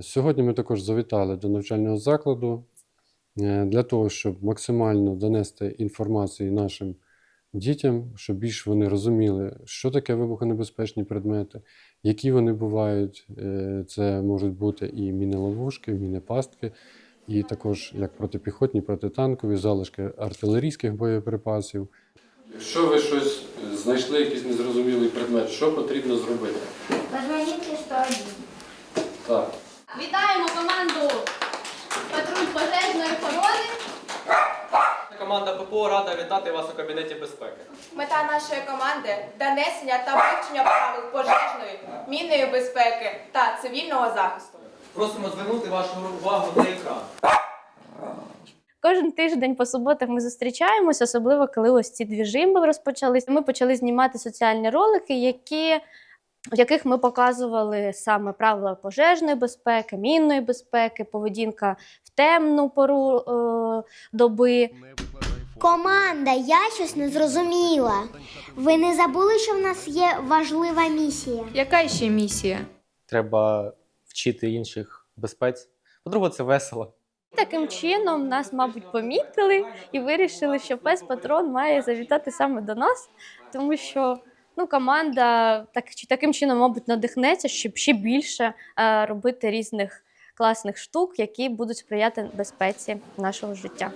Сьогодні ми також завітали до навчального закладу е, для того, щоб максимально донести інформацію нашим дітям, щоб більш вони розуміли, що таке вибухонебезпечні предмети, які вони бувають. Е, Це можуть бути і міни-ловушки, міни-пастки, і також як протипіхотні, протитанкові, залишки артилерійських боєприпасів. Якщо ви щось знайшли, якийсь незрозумілий предмет, що потрібно зробити? Позвоните 101. Так. Вітаємо команду патруль пожежної охорони. Команда ППО рада вітати вас у кабінеті безпеки. Мета нашої команди донесення та вивчення правил пожежної, мінної безпеки та цивільного захисту. Просимо звернути вашу увагу на екран. Кожен тиждень по суботах ми зустрічаємося, особливо коли ось ці дві жимби розпочались. Ми почали знімати соціальні ролики, які, в яких ми показували саме правила пожежної безпеки, мінної безпеки, поведінка в темну пору е, доби. Команда, я щось не зрозуміла. Ви не забули, що в нас є важлива місія? Яка ще місія? треба вчити інших безпеці. По-друге, це весело. Таким чином нас, мабуть, помітили і вирішили, що пес патрон має завітати саме до нас, тому що ну, команда так, чи таким чином, мабуть, надихнеться, щоб ще більше е, робити різних класних штук, які будуть сприяти безпеці нашого життя.